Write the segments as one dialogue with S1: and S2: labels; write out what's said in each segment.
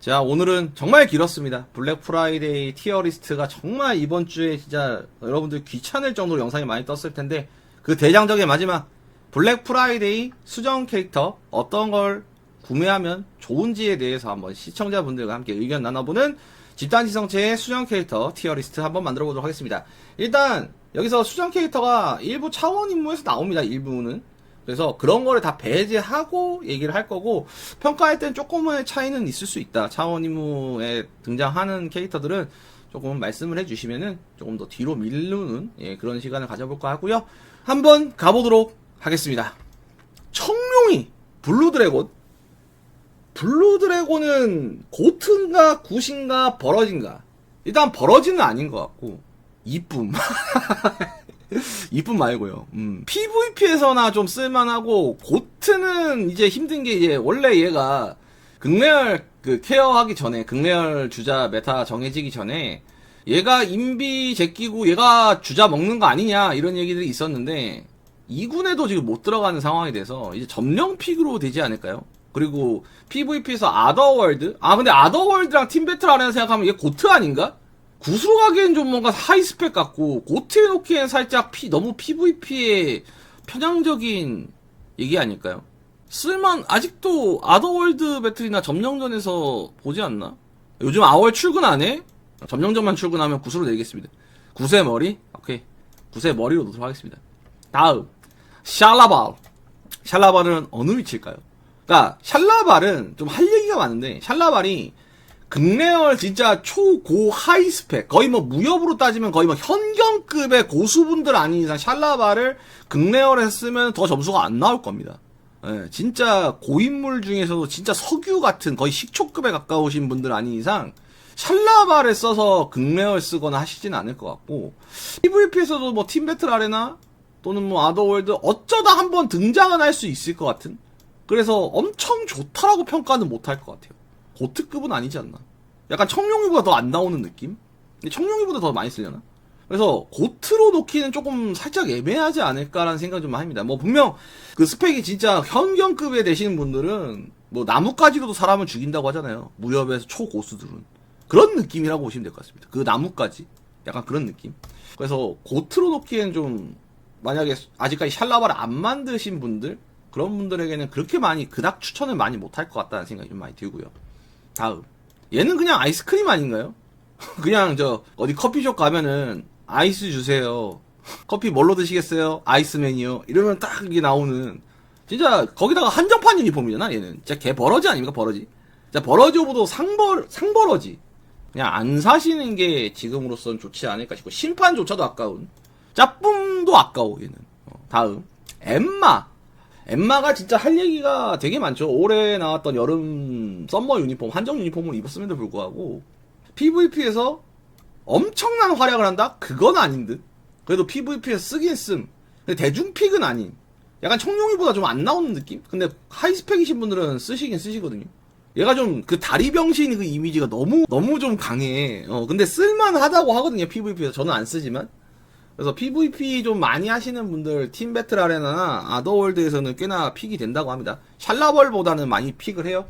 S1: 자, 오늘은 정말 길었습니다. 블랙 프라이데이 티어 리스트가 정말 이번 주에 진짜 여러분들 귀찮을 정도로 영상이 많이 떴을 텐데, 그 대장적인 마지막, 블랙 프라이데이 수정 캐릭터 어떤 걸 구매하면 좋은지에 대해서 한번 시청자분들과 함께 의견 나눠보는 집단 지성체의 수정 캐릭터 티어 리스트 한번 만들어 보도록 하겠습니다. 일단, 여기서 수정 캐릭터가 일부 차원 임무에서 나옵니다, 일부는. 그래서 그런 거를 다 배제하고 얘기를 할 거고 평가할 땐 조금의 차이는 있을 수 있다. 차원 임무에 등장하는 캐릭터들은 조금 말씀을 해주시면은 조금 더 뒤로 밀르는 예, 그런 시간을 가져볼까 하고요. 한번 가보도록 하겠습니다. 청룡이 블루 드래곤 블루 드래곤은 고트인가 굿인가 버러진가 일단 버러지는 아닌 것 같고 이쁨 이쁨 말고요. 음, PVP에서나 좀 쓸만하고 고트는 이제 힘든 게 이제 원래 얘가 극레얼 그 케어하기 전에 극레얼 주자 메타 정해지기 전에 얘가 인비 제끼고 얘가 주자 먹는 거 아니냐 이런 얘기들이 있었는데 2군에도 지금 못 들어가는 상황이 돼서 이제 점령 픽으로 되지 않을까요? 그리고 PVP에서 아더월드 아 근데 아더월드랑 팀 배틀 하려는 생각하면 얘 고트 아닌가? 구수로 가기엔 좀 뭔가 하이스펙 같고 고트에 놓기엔 살짝 피, 너무 PVP에 편향적인 얘기 아닐까요? 쓸만 아직도 아더월드 배틀이나 점령전에서 보지 않나? 요즘 아월 출근 안 해? 점령전만 출근하면 구수로 내겠습니다. 구세 머리? 오케이. 구세 머리로 놓도록 하겠습니다. 다음 샬라발 샬라발은 어느 위치일까요? 그러니까 샬라발은 좀 할 얘기가 많은데 샬라발이 극레얼 진짜 초고 하이 스펙 거의 뭐 무협으로 따지면 거의 뭐 현경급의 고수분들 아닌 이상 샬라바를 극레얼에 쓰면 더 점수가 안 나올 겁니다. 예, 진짜 고인물 중에서도 진짜 석유 같은 거의 식초급에 가까우신 분들 아닌 이상 샬라바를 써서 극레얼 쓰거나 하시진 않을 것 같고 PVP에서도 뭐 팀 배틀 아레나 또는 뭐 아더월드 어쩌다 한번 등장은 할 수 있을 것 같은 그래서 엄청 좋다라고 평가는 못 할 것 같아요. 고트급은 아니지 않나. 약간 청룡이보다 더 안 나오는 느낌? 근데 청룡이보다 더 많이 쓰려나? 그래서 고트로 놓기는 조금 살짝 애매하지 않을까라는 생각 좀 합니다. 뭐 분명 그 스펙이 진짜 현경급에 되시는 분들은 뭐 나뭇가지로도 사람을 죽인다고 하잖아요. 무협에서 초고수들은. 그런 느낌이라고 보시면 될 것 같습니다. 그 나뭇가지. 약간 그런 느낌. 그래서 고트로 놓기엔 좀 만약에 아직까지 샬라바를 안 만드신 분들 그런 분들에게는 그렇게 많이 그닥 추천을 많이 못할 것 같다는 생각이 좀 많이 들고요. 다음. 얘는 그냥 아이스크림 아닌가요? 그냥 저 어디 커피숍 가면은 아이스 주세요. 커피 뭘로 드시겠어요? 아이스맨이요. 이러면 딱 이게 나오는 진짜 거기다가 한정판 유니폼이잖아 얘는. 진짜 개 버러지 아닙니까 버러지? 진짜 버러지보다 상버 상버러지. 그냥 안 사시는 게 지금으로선 좋지 않을까 싶고 심판조차도 아까운. 짭쁨도 아까워 얘는. 어, 다음 엠마. 엠마가 진짜 할 얘기가 되게 많죠. 올해 나왔던 여름 썸머 유니폼, 한정 유니폼을 입었음에도 불구하고 PVP에서 엄청난 활약을 한다? 그건 아닌 듯. 그래도 PVP에서 쓰긴 씀. 근데 대중픽은 아닌. 약간 청룡이보다 좀 안 나오는 느낌? 근데 하이스펙이신 분들은 쓰시긴 쓰시거든요. 얘가 좀 그 다리병신 그 이미지가 너무 너무 좀 강해. 어 근데 쓸만하다고 하거든요 PVP에서 저는 안 쓰지만. 그래서 PVP 좀 많이 하시는 분들 팀 배틀 아레나나 아더월드에서는 꽤나 픽이 된다고 합니다. 샬라벌보다는 많이 픽을 해요.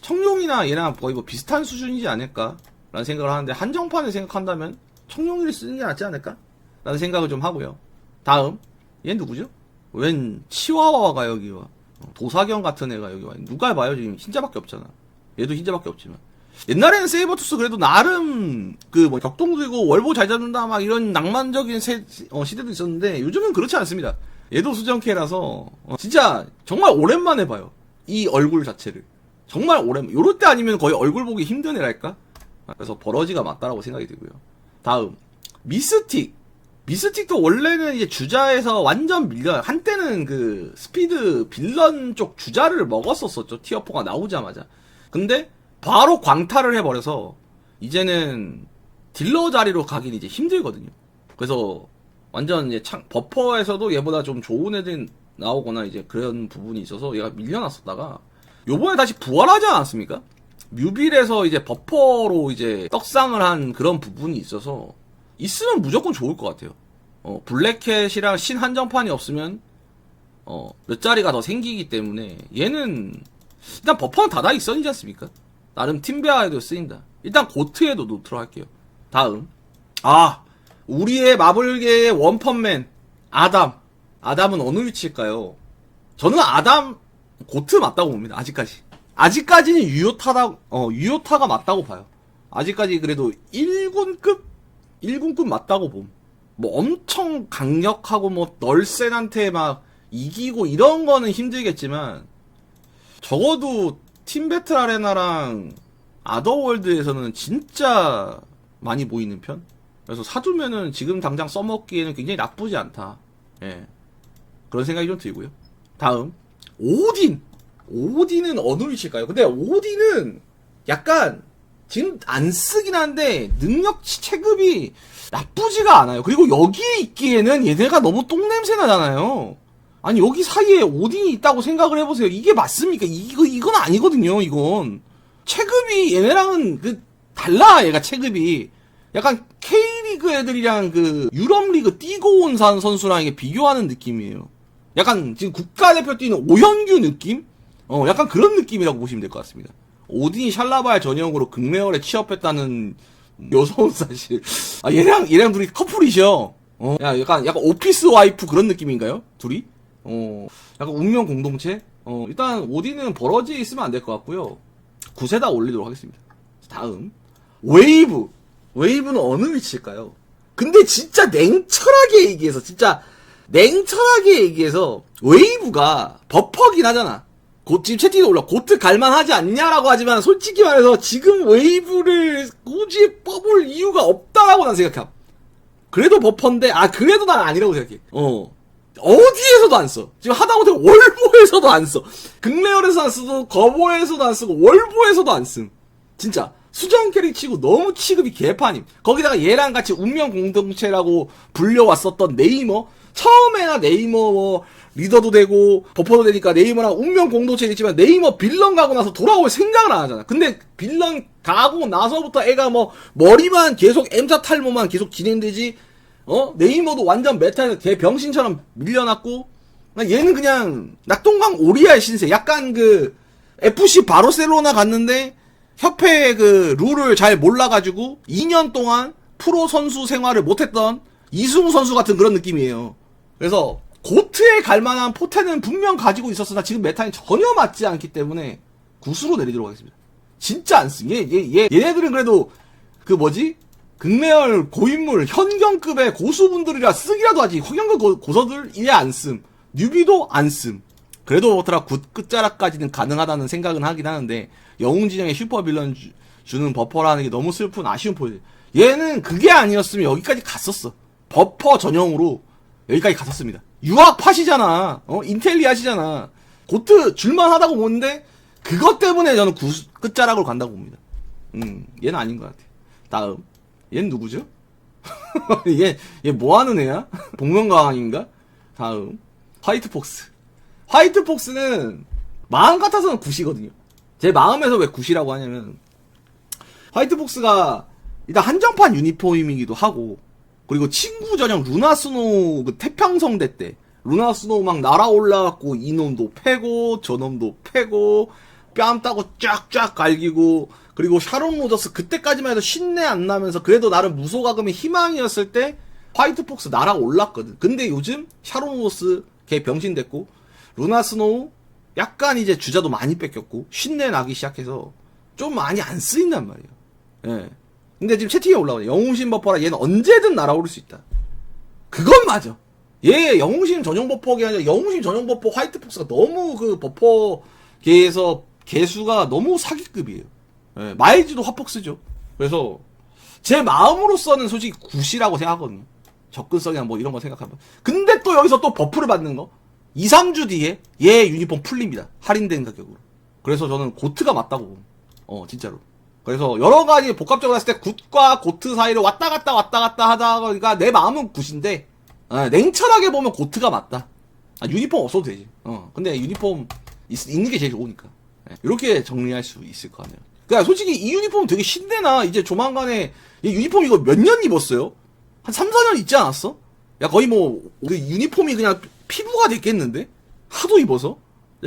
S1: 청룡이나 얘랑 거의 뭐 비슷한 수준이지 않을까? 라는 생각을 하는데 한정판을 생각한다면 청룡이를 쓰는 게 낫지 않을까? 라는 생각을 좀 하고요. 다음 얘 누구죠? 웬 치와와가 여기 와. 어, 도사경 같은 애가 여기 와. 누가 봐요 지금 흰자밖에 없잖아. 얘도 흰자밖에 없지만. 옛날에는 세이버투스 그래도 나름 그뭐 격동 들고 월보 잘 잡는다 막 이런 낭만적인 세- 어, 시대도 있었는데 요즘은 그렇지 않습니다. 얘도 수정캐라서 어, 진짜 정말 오랜만에 봐요. 이 얼굴 자체를 정말 오랜만. 요럴 때 아니면 거의 얼굴 보기 힘든 애랄까? 그래서 버러지가 맞다라고 생각이 들고요. 다음 미스틱. 미스틱도 원래는 이제 주자에서 완전 밀려 한때는 그 스피드 빌런 쪽 주자를 먹었었었죠 티어4가 나오자마자 근데 바로 광탈을 해버려서 이제는 딜러 자리로 가긴 이제 힘들거든요 그래서 완전 이제 창, 버퍼에서도 얘보다 좀 좋은 애들 나오거나 이제 그런 부분이 있어서 얘가 밀려났었다가 요번에 다시 부활하지 않았습니까? 뮤빌에서 이제 버퍼로 이제 떡상을 한 그런 부분이 있어서 있으면 무조건 좋을 것 같아요. 어, 블랙캣이랑 신 한정판이 없으면 어, 몇 자리가 더 생기기 때문에 얘는 일단 버퍼는 다다 있었지 않습니까? 나름 팀베아에도 쓰인다. 일단 고트에도 노트로 할게요. 다음. 아, 우리의 마블계의 원펀맨, 아담. 아담은 어느 위치일까요? 저는 아담, 고트 맞다고 봅니다. 아직까지. 아직까지는 유효타다, 어, 유효타가 맞다고 봐요. 아직까지 그래도 1군급? 1군급 맞다고 봄. 뭐 엄청 강력하고 뭐 널센한테 막 이기고 이런 거는 힘들겠지만, 적어도 팀배틀 아레나랑 아더월드에서는 진짜 많이 보이는 편? 그래서 사두면은 지금 당장 써먹기에는 굉장히 나쁘지 않다. 예. 그런 생각이 좀 들고요. 다음. 오딘! 오딘은 어느 위치일까요? 근데 오딘은 약간 지금 안 쓰긴 한데 능력치 체급이 나쁘지가 않아요. 그리고 여기에 있기에는 얘네가 너무 똥냄새 나잖아요. 아니 여기 사이에 오딘이 있다고 생각을 해보세요. 이게 맞습니까? 이거 이건 아니거든요. 이건 체급이 얘네랑은 그 달라. 얘가 체급이 약간 K리그 애들이랑 그 유럽 리그 뛰고 온 산 선수랑 비교하는 느낌이에요. 약간 지금 국가대표 뛰는 오현규 느낌? 어, 약간 그런 느낌이라고 보시면 될 것 같습니다. 오딘이 샬라발 전형으로 극레얼에 취업했다는 여성은 사실 아 얘랑 얘랑 둘이 커플이셔. 어, 야, 약간 약간 오피스 와이프 그런 느낌인가요? 둘이? 어, 약간 운명 공동체? 어, 일단 오딘은 벌어지 있으면 안 될 것 같고요. 구세다 올리도록 하겠습니다. 다음 웨이브. 웨이브는 어느 위치일까요? 근데 진짜 냉철하게 얘기해서 진짜 냉철하게 얘기해서 웨이브가 버퍼긴 하잖아. 곧 지금 채팅에 올라 고트 갈만하지 않냐라고 하지만 솔직히 말해서 지금 웨이브를 굳이 뽑을 이유가 없다라고 난 생각함. 그래도 버퍼인데 아 그래도 난 아니라고 생각해. 어. 어디에서도 안 써. 지금 하다못해 월보에서도 안 써. 극레얼에서 안 쓰고 거보에서도 안 쓰고 월보에서도 안 쓴. 진짜 수정 캐릭 치고 너무 취급이 개판임. 거기다가 얘랑 같이 운명 공동체라고 불려왔었던 네이머 처음에나 네이머 뭐 리더도 되고 버퍼도 되니까 네이머랑 운명 공동체 있지만 네이머 빌런 가고 나서 돌아올 생각을 안 하잖아. 근데 빌런 가고 나서부터 애가 뭐 머리만 계속 M자 탈모만 계속 진행되지. 어 네이머도 완전 메타에서 개 병신처럼 밀려났고 얘는 그냥 낙동강 오리아의 신세. 약간 그 FC 바르셀로나 갔는데 협회의 그 룰을 잘 몰라가지고 2년 동안 프로 선수 생활을 못했던 이승우 선수 같은 그런 느낌이에요. 그래서 고트에 갈 만한 포텐은 분명 가지고 있었으나 지금 메타에 전혀 맞지 않기 때문에 구수로 내리도록 하겠습니다. 진짜 안 씁. 얘, 얘, 얘, 얘네들은 그래도 그 뭐지? 극레얼 고인물 현경급의 고수분들이라 쓰기라도 하지. 현경급 고, 고서들 이에 안 씀. 뉴비도 안 씀. 그래도 버트라 굿 끝자락까지는 가능하다는 생각은 하긴 하는데 영웅진영의 슈퍼빌런 주, 주는 버퍼라는 게 너무 슬픈 아쉬운 포인트. 얘는 그게 아니었으면 여기까지 갔었어. 버퍼 전용으로 여기까지 갔었습니다. 유학 팟이잖아. 어? 인텔리 하시잖아. 고트 줄만하다고 보는데 그것 때문에 저는 구, 끝자락으로 간다고 봅니다. 음, 얘는 아닌 것 같아. 다음. 얘는 누구죠? 얘, 얘 뭐 하는 애야? 복면가왕인가? 다음. 화이트 폭스. 화이트 폭스는 마음 같아서는 굿이거든요. 제 마음에서 왜 굿이라고 하냐면 화이트 폭스가 일단 한정판 유니폼이기도 하고 그리고 친구 전형 루나 스노우 그 태평성대 때 루나 스노우 막 날아올라갖고 이놈도 패고 저놈도 패고 뺨 따고 쫙쫙 갈기고 그리고 샤론 로저스 그때까지만 해도 신내 안 나면서 그래도 나름 무소가금의 희망이었을 때 화이트 폭스 날아 올랐거든. 근데 요즘 샤론 로저스 걔 병신 됐고 루나 스노우 약간 이제 주자도 많이 뺏겼고 신내 나기 시작해서 좀 많이 안 쓰인단 말이에요. 예. 근데 지금 채팅에 올라오네. 영웅신 버퍼라 얘는 언제든 날아오를 수 있다. 그건 맞아. 얘 영웅신 전용 버퍼가 아니라 영웅신 전용 버퍼 화이트 폭스가 너무 그 버퍼계에서 개수가 너무 사기급이에요. 예, 마일즈도 화폭스죠. 그래서 제 마음으로서는 솔직히 굿이라고 생각하거든요. 접근성이나 뭐 이런 거 생각하면. 근데 또 여기서 또 버프를 받는 거. 2, 3주 뒤에 얘 유니폼 풀립니다. 할인된 가격으로. 그래서 저는 고트가 맞다고 봅니다. 어, 진짜로. 그래서 여러 가지 복합적으로 했을 때 굿과 고트 사이를 왔다 갔다 왔다 갔다 하다가 내 마음은 굿인데 어, 냉철하게 보면 고트가 맞다. 아, 유니폼 없어도 되지. 어, 근데 유니폼 있, 있는 게 제일 좋으니까. 네, 이렇게 정리할 수 있을 것 같네요. 그러니까 솔직히 이 유니폼 되게 신대나 이제 조만간에 이 유니폼 이거 몇 년 입었어요? 한 3, 4년 있지 않았어? 야 거의 뭐 그 유니폼이 그냥 피부가 됐겠는데? 하도 입어서?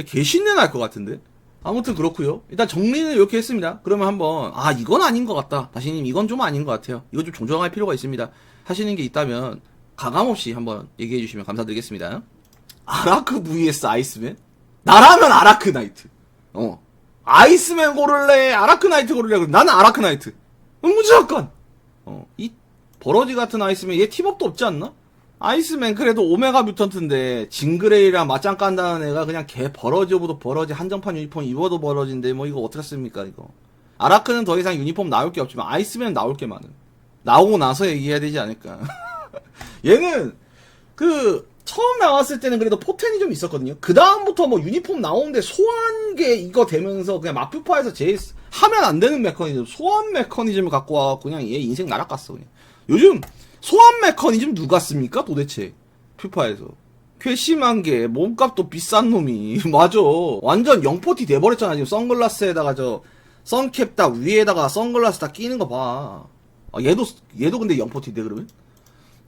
S1: 개 신내 날 것 같은데? 아무튼 그렇고요 일단 정리는 이렇게 했습니다 그러면 한번 아 이건 아닌 것 같다 다시님 이건 좀 아닌 것 같아요 이거 좀 조정할 필요가 있습니다 하시는 게 있다면 가감없이 한번 얘기해 주시면 감사드리겠습니다 아라크 vs 아이스맨? 나라면 아라크 나이트 어. 아이스맨 고를래 아라크 나이트 고를래. 나는 아라크 나이트. 어, 무조건. 어, 이 버러지 같은 아이스맨 얘 팀업도 없지 않나? 아이스맨 그래도 오메가 뮤턴트인데 징그레이랑 맞짱 깐다는 애가 그냥 개 버러지보다 버러지 한정판 유니폼 입어도 버러지인데 뭐 이거 어떻겠습니까 이거? 아라크는 더 이상 유니폼 나올 게 없지만 아이스맨 나올 게 많은. 나오고 나서 얘기해야 되지 않을까. 얘는 그 처음 나왔을 때는 그래도 포텐이 좀 있었거든요. 그 다음부터 뭐 유니폼 나오는데 소환계 이거 되면서 그냥 마피파에서 제일 쓰- 하면 안 되는 메커니즘, 소환 메커니즘을 갖고 와 그냥 얘 인생 날아갔어 그냥. 요즘 소환 메커니즘 누가 씁니까 도대체 피파에서? 괘씸한 게 몸값도 비싼 놈이 맞아 완전 영포티 돼버렸잖아 지금 선글라스에다가 저 선캡 다 위에다가 선글라스 다 끼는 거 봐. 아, 얘도 얘도 근데 영포티인데 그러면?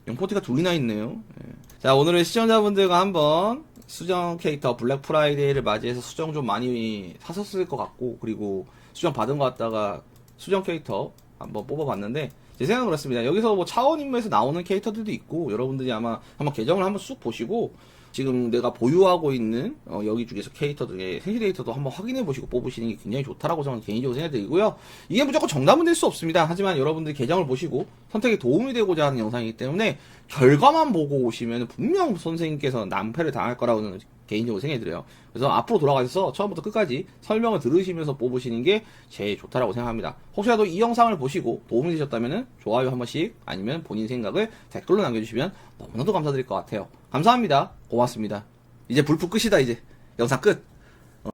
S1: 영포티가 둘이나 있네요. 예. 자, 오늘은 시청자분들과 한번 수정 캐릭터 블랙 프라이데이를 맞이해서 수정 좀 많이 사셨을 것 같고, 그리고 수정 받은 것 같다가 수정 캐릭터 한번 뽑아봤는데, 제 생각은 그렇습니다. 여기서 뭐 차원 임무에서 나오는 캐릭터들도 있고, 여러분들이 아마 한번 계정을 한번 쑥 보시고, 지금 내가 보유하고 있는 어, 여기 중에서 캐릭터들의 생시 데이터도 한번 확인해 보시고 뽑으시는 게 굉장히 좋다라고 저는 개인적으로 생각드리고요. 이게 무조건 정답은 될 수 없습니다. 하지만 여러분들이 계정을 보시고 선택에 도움이 되고자 하는 영상이기 때문에 결과만 보고 오시면 분명 선생님께서 낭패를 당할 거라고 저는 개인적으로 생각이 들어요. 그래서 앞으로 돌아가셔서 처음부터 끝까지 설명을 들으시면서 뽑으시는 게 제일 좋다라고 생각합니다. 혹시라도 이 영상을 보시고 도움이 되셨다면 좋아요 한 번씩 아니면 본인 생각을 댓글로 남겨주시면 너무나도 감사드릴 것 같아요. 감사합니다. 고맙습니다. 이제 불프 끝이다 이제. 영상 끝.